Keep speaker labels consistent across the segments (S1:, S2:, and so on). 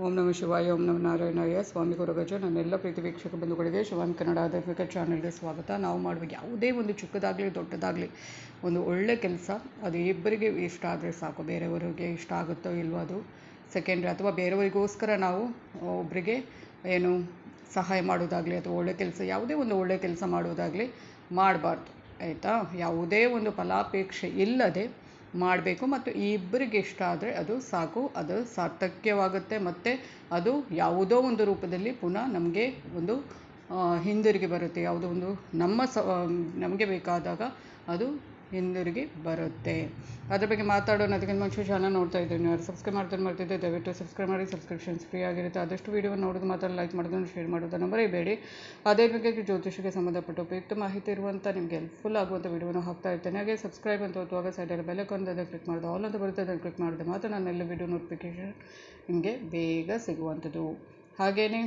S1: ಓಂ ನಮ ಶಿವಾಯ, ಓಂ ನಮ ನಾರಾಯಣಾಯ. ಸ್ವಾಮಿ ಗುರುಗಜ ನನ್ನೆಲ್ಲ ಪ್ರೀತಿ ವೀಕ್ಷಕ ಬಂಧುಗಳಿಗೆ ಶಿವಾಮಿ ಕನ್ನಡ ಆಧ್ಯಾತ್ಮಿಕ ಚಾನಲ್ಗೆ ಸ್ವಾಗತ. ನಾವು ಮಾಡುವ ಯಾವುದೇ ಒಂದು ಚಿಕ್ಕದಾಗಲಿ, ದೊಡ್ಡದಾಗಲಿ ಒಂದು ಒಳ್ಳೆ ಕೆಲಸ, ಅದು ಇಬ್ಬರಿಗೆ ಇಷ್ಟ ಆದರೆ ಸಾಕು. ಬೇರೆಯವರಿಗೆ ಇಷ್ಟ ಆಗುತ್ತೋ ಇಲ್ವೋ ಅದು ಸೆಕೆಂಡ್ರಿ ಅಥವಾ ಬೇರೆಯವರಿಗೋಸ್ಕರ ನಾವು ಒಬ್ಬರಿಗೆ ಏನು ಸಹಾಯ ಮಾಡೋದಾಗಲಿ ಅಥವಾ ಒಳ್ಳೆ ಕೆಲಸ, ಯಾವುದೇ ಒಂದು ಒಳ್ಳೆ ಕೆಲಸ ಮಾಡೋದಾಗಲಿ ಮಾಡಬಾರ್ದು. ಆಯಿತಾ? ಯಾವುದೇ ಒಂದು ಫಲಾಪೇಕ್ಷೆ ಇಲ್ಲದೆ ಮಾಡಬೇಕು ಮತ್ತು ಇಬ್ಬರಿಗೆ ಇಷ್ಟ ಆದರೆ ಅದು ಸಾಕು, ಅದು ಸಾರ್ಥಕ್ಯವಾಗುತ್ತೆ ಮತ್ತು ಅದು ಯಾವುದೋ ಒಂದು ರೂಪದಲ್ಲಿ ಪುನಃ ನಮಗೆ ಒಂದು ಹಿಂದಿರುಗಿ ಬರುತ್ತೆ. ಯಾವುದೋ ಒಂದು ನಮ್ಮ ಸ ನಮಗೆ ಬೇಕಾದಾಗ ಅದು ಹಿಂದಿರುಗಿ ಬರುತ್ತೆ. ಅದ್ರ ಬಗ್ಗೆ ಮಾತಾಡೋಣ. ಅದಕ್ಕಿಂತ ಮುಂಚೆ ಚಾನಲ್ ನೋಡ್ತಾ ಇದ್ದೀನಿ ಯಾರು ಸಬ್ಸ್ಕ್ರೈಬ್ ಮಾಡ್ತಾರೆ ಮಾಡ್ತಿದ್ದೆ ದಯವಿಟ್ಟು ಸಬ್ಸ್ಕ್ರೈಬ್ ಮಾಡಿ ಸಬ್ಸ್ಕ್ರಿಪ್ಷನ್ಸ್ ಫ್ರೀ ಆಗಿರುತ್ತೆ. ಆದಷ್ಟು ವೀಡಿಯೋ ನೋಡೋದು ಮಾತ್ರ ಲೈಕ್ ಮಾಡೋದನ್ನು ಶೇರ್ ಮಾಡೋದನ್ನು ಮರಿಬೇಡಿ. ಅದೇ ಬಗ್ಗೆ ಜ್ಯೋತಿಷಕ್ಕೆ ಸಂಬಂಧಪಟ್ಟು ಉಪಯುಕ್ತ ಮಾಹಿತಿ ಇರುವಂಥ ನಿಮಗೆ ಹೆಲ್ಪ್ಫುಲ್ ಆಗುವಂಥ ವೀಡಿಯೋನ ಹಾಕ್ತಾ ಇರ್ತೇನೆ. ಹಾಗೆ ಸಬ್ಸ್ಕ್ರೈಬ್ ಅಂತ ಓದುವಾಗ ಸೈಡಲ್ಲಿ ಬೆಲೆ ಅದನ್ನು ಕ್ಲಿಕ್ ಮಾಡಿದೆ ಆಲ್ ಅಂತ ಬರುತ್ತೆ. ಅದನ್ನು ಕ್ಲಿಕ್ ಮಾಡಿದೆ ಮಾತ್ರ ನನ್ನೆಲ್ಲ ವೀಡಿಯೋ ನೋಟಿಫಿಕೇಷನ್ ನಿಮಗೆ ಬೇಗ ಸಿಗುವಂಥದ್ದು. ಹಾಗೆಯೇ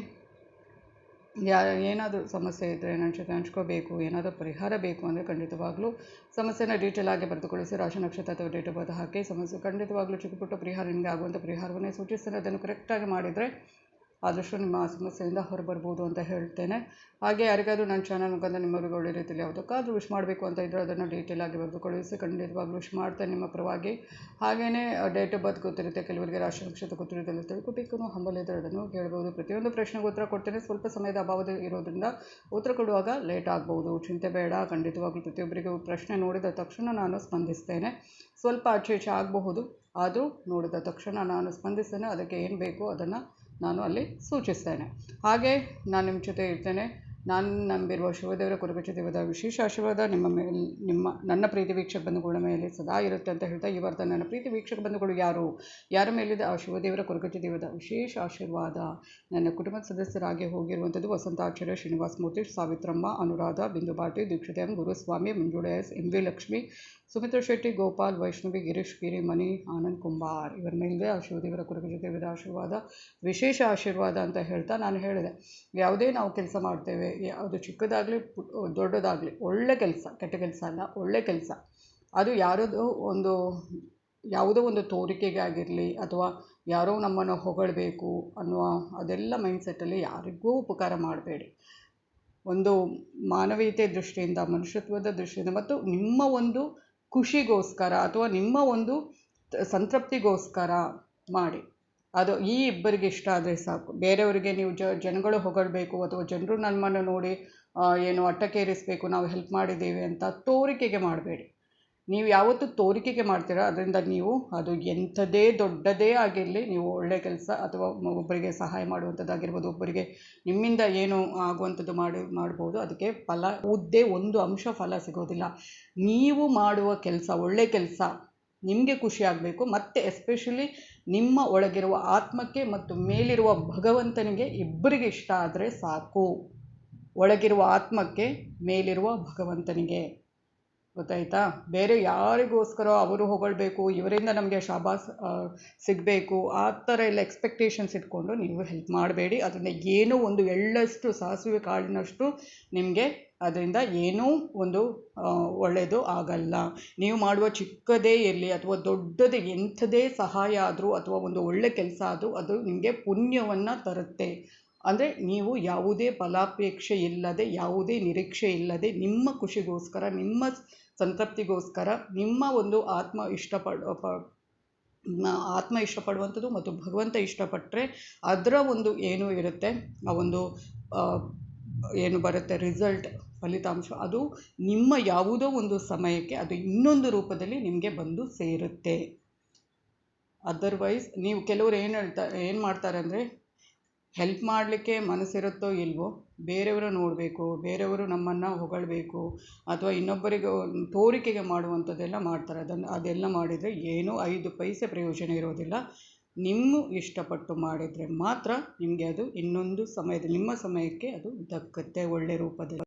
S1: ಯಾ, ಏನಾದರೂ ಸಮಸ್ಯೆ ಇದ್ದರೆ ನನ್ನ ಜೊತೆ ಹಂಚ್ಕೋಬೇಕು, ಏನಾದರೂ ಪರಿಹಾರ ಬೇಕು ಅಂದರೆ ಖಂಡಿತವಾಗ್ಲೂ ಸಮಸ್ಯೆನ ಡೀಟೇಲ್ ಆಗಿ ಬರೆದುಕೊಳ್ಳಿಸಿ, ರಾಶಿ ನಕ್ಷತ್ರ ಅಥವಾ ಡೇಟ್ ಆಫ್ ಬರ್ತ್ ಹಾಕಿ, ಸಮಸ್ಯೆ ಖಂಡಿತವಾಗ್ಲೂ ಚಿಕ್ಕ ಪುಟ್ಟ ಪರಿಹಾರ ನಿಮಗೆ ಆಗುವಂಥ ಪರಿಹಾರವನ್ನೇ ಸೂಚಿಸ್ತಾರೆ. ಅದನ್ನು ಕರೆಕ್ಟಾಗಿ ಮಾಡಿದರೆ ಆದಷ್ಟು ನಿಮ್ಮ ಸಮಸ್ಯೆಯಿಂದ ಹೊರಬರ್ಬೋದು ಅಂತ ಹೇಳ್ತೇನೆ. ಹಾಗೆ ಯಾರಿಗಾದರೂ ನನ್ನ ಚಾನಲ್ ಮುಖಾಂತರ ನಿಮ್ಮವರಿಗೆ ಒಳ್ಳೆ ರೀತಿಯಲ್ಲಿ ಯಾವುದಕ್ಕಾದರೂ ವಿಶ್ ಮಾಡಬೇಕು ಅಂತ ಇದ್ದರೆ ಅದನ್ನು ಡೀಟೇಲ್ ಆಗಿ ಬರೆದು ಕಳುಹಿಸಿ ಖಂಡಿತವಾಗ್ಲೂ ವಿಶ್ ಮಾಡ್ತೇನೆ ನಿಮ್ಮ ಪರವಾಗಿ. ಹಾಗೆಯೇ ಡೇಟ್ ಆಫ್ ಬರ್ತ್ ಗೊತ್ತಿರುತ್ತೆ, ಕೆಲವರಿಗೆ ರಾಶಿ ನಕ್ಷತ್ರ ಗೊತ್ತಿರುತ್ತೆ ತಿಳ್ಕೊಬೇಕು ಹಂಬಲ್ ಇದ್ದರೆ ಅದನ್ನು ಕೇಳ್ಬೋದು ಪ್ರತಿಯೊಂದು ಪ್ರಶ್ನೆಗೆ ಉತ್ತರ ಕೊಡ್ತೇನೆ. ಸ್ವಲ್ಪ ಸಮಯದ ಅಭಾವದ ಇರೋದ್ರಿಂದ ಉತ್ತರ ಕೊಡುವಾಗ ಲೇಟ್ ಆಗ್ಬೋದು. ಚಿಂತೆ ಬೇಡ. ಖಂಡಿತವಾಗ್ಲೂ ಪ್ರತಿಯೊಬ್ಬರಿಗೂ ಪ್ರಶ್ನೆ ನೋಡಿದ ತಕ್ಷಣ ನಾನು ಸ್ಪಂದಿಸ್ತೇನೆ. ಸ್ವಲ್ಪ ಆಚೆ ಈಚೆ ಆಗಬಹುದು. ಆದರೂ ನೋಡಿದ ತಕ್ಷಣ ನಾನು ಸ್ಪಂದಿಸ್ತೇನೆ. ಅದಕ್ಕೆ ಏನು ಬೇಕೋ ಅದನ್ನು ನಾನು ಅಲ್ಲಿ ಸೂಚಿಸ್ತೇನೆ. ಹಾಗೆ ನಾನು ನಿಮ್ಮ ಜೊತೆ ಇರ್ತೇನೆ. ನಾನು ನಂಬಿರುವ ಶಿವದೇವರ ಕುರುಬಚ ದೇವದ ವಿಶೇಷ ಆಶೀರ್ವಾದ ನಿಮ್ಮ ಮೇಲೆ, ನಿಮ್ಮ, ನನ್ನ ಪ್ರೀತಿ ವೀಕ್ಷಕ ಬಂಧುಗಳ ಮೇಲೆ ಸದಾ ಇರುತ್ತೆ ಅಂತ ಹೇಳ್ತಾ ಈ ವಾರ್ತ ನನ್ನ ಪ್ರೀತಿ ವೀಕ್ಷಕ ಬಂಧುಗಳು ಯಾರು? ಯಾರ ಮೇಲಿದೆ ಆ ಶಿವದೇವರ ಕುರುಗಚ ದೇವದ ವಿಶೇಷ ಆಶೀರ್ವಾದ? ನನ್ನ ಕುಟುಂಬದ ಸದಸ್ಯರಾಗಿ ಹೋಗಿರುವಂಥದ್ದು Vasanthacharya Srinivasa Murthy, Savithramma, Anuradha Bindu Bati Dikshita, Guruswamy, Manjula S, M V Lakshmi, Sumitra Shetty, Gopal, Vaishnavi, Girish Giri Mani Anand Kumbar ಇವರ ಮೇಲೆ ಆ ಶಿವದೇವರ ಕುರುಗಜ ದೇವದ ಆಶೀರ್ವಾದ, ವಿಶೇಷ ಆಶೀರ್ವಾದ ಅಂತ ಹೇಳ್ತಾ ನಾನು ಹೇಳಿದೆ. ಯಾವುದೇ ನಾವು ಕೆಲಸ ಮಾಡ್ತೇವೆ ಯಾವುದು ಚಿಕ್ಕದಾಗಲಿ ದೊಡ್ಡದಾಗಲಿ, ಒಳ್ಳೆ ಕೆಲಸ, ಕೆಟ್ಟ ಕೆಲಸ ಅಲ್ಲ, ಒಳ್ಳೆ ಕೆಲಸ. ಅದು ಯಾರದು ಒಂದು, ಯಾವುದೋ ಒಂದು ತೋರಿಕೆಗೆ ಆಗಿರಲಿ ಅಥವಾ ಯಾರೋ ನಮ್ಮನ್ನು ಹೊಗಳಬೇಕು ಅನ್ನುವ ಅದೆಲ್ಲ ಮೈಂಡ್ಸೆಟ್ಟಲ್ಲಿ ಯಾರಿಗೂ ಉಪಕಾರ ಮಾಡಬೇಡಿ. ಒಂದು ಮಾನವೀಯತೆ ದೃಷ್ಟಿಯಿಂದ, ಮನುಷ್ಯತ್ವದ ದೃಷ್ಟಿಯಿಂದ ಮತ್ತು ನಿಮ್ಮ ಒಂದು ಖುಷಿಗೋಸ್ಕರ ಅಥವಾ ನಿಮ್ಮ ಒಂದು ಸಂತೃಪ್ತಿಗೋಸ್ಕರ ಮಾಡಿ. ಅದು ಈ ಇಬ್ಬರಿಗೆ ಇಷ್ಟ ಆದರೆ ಸಾಕು. ಬೇರೆಯವರಿಗೆ ನೀವು ಜ, ಜನಗಳು ಹೊಗಳಬೇಕು ಅಥವಾ ಜನರು ನಮ್ಮನ್ನು ನೋಡಿ ಏನು ಅಟ್ಟಕ್ಕೇರಿಸಬೇಕು ನಾವು ಹೆಲ್ಪ್ ಮಾಡಿದ್ದೀವಿ ಅಂತ ತೋರಿಕೆಗೆ ಮಾಡಬೇಡಿ. ನೀವು ಯಾವತ್ತು ತೋರಿಕೆಗೆ ಮಾಡ್ತೀರ, ಅದರಿಂದ ನೀವು ಅದು ಎಂಥದೇ ದೊಡ್ಡದೇ ಆಗಿರಲಿ, ನೀವು ಒಳ್ಳೆಯ ಕೆಲಸ ಅಥವಾ ಒಬ್ಬರಿಗೆ ಸಹಾಯ ಮಾಡುವಂಥದ್ದಾಗಿರ್ಬೋದು, ಒಬ್ಬರಿಗೆ ನಿಮ್ಮಿಂದ ಏನು ಆಗುವಂಥದ್ದು ಮಾಡಿ, ಮಾಡ್ಬೋದು, ಅದಕ್ಕೆ ಫಲ ಉದ್ದೇ ಒಂದು ಅಂಶ ಫಲ ಸಿಗೋದಿಲ್ಲ. ನೀವು ಮಾಡುವ ಕೆಲಸ ಒಳ್ಳೆಯ ಕೆಲಸ ನಿಮಗೆ ಖುಷಿ ಆಗಬೇಕು, ಮತ್ತು ಎಸ್ಪೆಷಲಿ ನಿಮ್ಮ ಒಳಗಿರುವ ಆತ್ಮಕ್ಕೆ ಮತ್ತು ಮೇಲಿರುವ ಭಗವಂತನಿಗೆ ಇಬ್ಬರಿಗೆ ಇಷ್ಟ ಆದರೆ ಸಾಕು. ಒಳಗಿರುವ ಆತ್ಮಕ್ಕೆ ಮೇಲಿರುವ ಭಗವಂತನಿಗೆ. ಗೊತ್ತಾಯ್ತಾ? ಬೇರೆ ಯಾರಿಗೋಸ್ಕರ ಅವರು ಹೊಗಳ್ಬೇಕು, ಇವರಿಂದ ನಮಗೆ ಶಾಬಾಸ್ ಸಿಗಬೇಕು, ಆ ಥರ ಎಲ್ಲ ಎಕ್ಸ್ಪೆಕ್ಟೇಷನ್ಸ್ ಇಟ್ಕೊಂಡು ನೀವು ಹೆಲ್ಪ್ ಮಾಡಬೇಡಿ. ಅದರಿಂದ ಏನೂ ಒಂದು ಎಳ್ಳಷ್ಟು ಸಾಸಿವೆ ಕಾಳಿನಷ್ಟು ನಿಮಗೆ ಅದರಿಂದ ಏನೂ ಒಂದು ಒಳ್ಳೆಯದು ಆಗಲ್ಲ. ನೀವು ಮಾಡುವ ಚಿಕ್ಕದೇ ಇರಲಿ ಅಥವಾ ದೊಡ್ಡದೇ, ಎಂಥದೇ ಸಹಾಯ ಆದರೂ ಅಥವಾ ಒಂದು ಒಳ್ಳೆ ಕೆಲಸ ಆದರೂ ಅದು ನಿಮಗೆ ಪುಣ್ಯವನ್ನು ತರುತ್ತೆ. ಅಂದರೆ ನೀವು ಯಾವುದೇ ಫಲಾಪೇಕ್ಷೆ ಇಲ್ಲದೆ, ಯಾವುದೇ ನಿರೀಕ್ಷೆ ಇಲ್ಲದೆ, ನಿಮ್ಮ ಖುಷಿಗೋಸ್ಕರ, ನಿಮ್ಮ ಸಂತೃಪ್ತಿಗೋಸ್ಕರ, ನಿಮ್ಮ ಒಂದು ಆತ್ಮ ಇಷ್ಟಪಡ ಆತ್ಮ ಇಷ್ಟಪಡುವಂಥದ್ದು ಮತ್ತು ಭಗವಂತ ಇಷ್ಟಪಟ್ಟರೆ ಅದರ ಒಂದು ಏನು ಇರುತ್ತೆ, ಆ ಒಂದು ಏನು ಬರುತ್ತೆ, ರಿಸಲ್ಟ್, ಫಲಿತಾಂಶ, ಅದು ನಿಮ್ಮ ಯಾವುದೋ ಒಂದು ಸಮಯಕ್ಕೆ, ಅದು ಇನ್ನೊಂದು ರೂಪದಲ್ಲಿ ನಿಮಗೆ ಬಂದು ಸೇರುತ್ತೆ. ಅದರ್ವೈಸ್ ನೀವು ಕೆಲವರು ಏನು ಹೇಳ್ತಾ, ಏನು ಮಾಡ್ತಾರೆ ಅಂದರೆ ಹೆಲ್ಪ್ ಮಾಡಲಿಕ್ಕೆ ಮನಸ್ಸಿರುತ್ತೋ ಇಲ್ವೋ, ಬೇರೆಯವರು ನೋಡಬೇಕು, ಬೇರೆಯವರು ನಮ್ಮನ್ನು ಹೊಗಳಬೇಕು, ಅಥವಾ ಇನ್ನೊಬ್ಬರಿಗೆ ತೋರಿಕೆಗೆ ಮಾಡುವಂಥದ್ದೆಲ್ಲ ಮಾಡ್ತಾರೆ. ಅದನ್ನು ಅದೆಲ್ಲ ಮಾಡಿದರೆ ಏನೂ ಐದು ಪೈಸೆ ಪ್ರಯೋಜನ ಇರೋದಿಲ್ಲ. ನಿಮ್ಮ ಇಷ್ಟಪಟ್ಟು ಮಾಡಿದರೆ ಮಾತ್ರ ನಿಮಗೆ ಅದು ಇನ್ನೊಂದು ಸಮಯದಲ್ಲಿ ನಿಮ್ಮ ಸಮಯಕ್ಕೆ ಅದು ದಕ್ಕತ್ತೆ, ಒಳ್ಳೆ ರೂಪದಲ್ಲಿ.